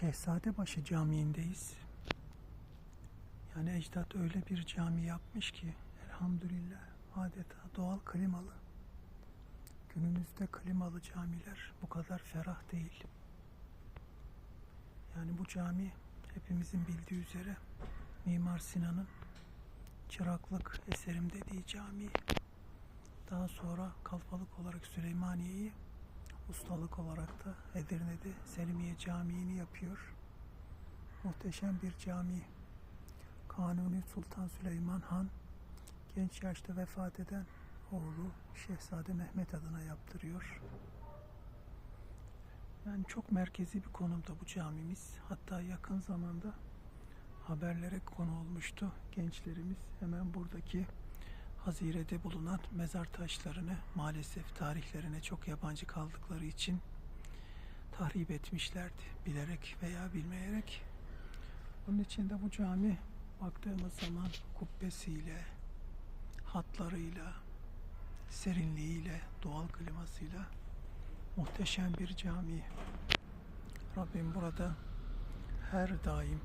Şehzadebaşı Camii'ndeyiz. Yani ecdat öyle bir cami yapmış ki elhamdülillah adeta doğal klimalı. Günümüzde klimalı camiler bu kadar ferah değil. Yani bu cami hepimizin bildiği üzere Mimar Sinan'ın çıraklık eserim dediği cami. Daha sonra kalfalık olarak Süleymaniye'yi ustalık olarak da Edirne'de Selimiye Camii'ni yapıyor. Muhteşem bir cami. Kanuni Sultan Süleyman Han genç yaşta vefat eden oğlu Şehzade Mehmet adına yaptırıyor. Yani çok merkezi bir konumda bu camimiz. Hatta yakın zamanda haberlere konu olmuştu. Gençlerimiz hemen buradaki hazirede bulunan mezar taşlarını maalesef tarihlerine çok yabancı kaldıkları için tahrip etmişlerdi. Bilerek veya bilmeyerek. Onun için de bu cami baktığımız zaman kubbesiyle, hatlarıyla, serinliğiyle, doğal klimasıyla muhteşem bir cami. Rabbim burada her daim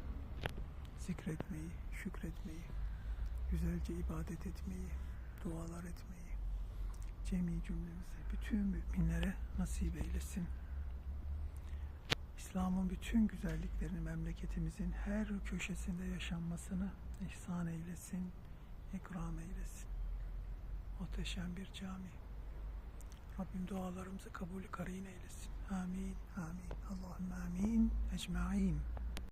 zikretmeyi, şükretmeyi, güzelce ibadet etmeyi, dualar etmeyi, cemi cümlemize, bütün müminlere nasip eylesin. İslam'ın bütün güzelliklerini memleketimizin her köşesinde yaşanmasını ihsan eylesin, ikram eylesin. Muhteşem bir cami. Rabbim dualarımızı kabul karin eylesin. Amin, amin. Allahümme amin. Ecma'in.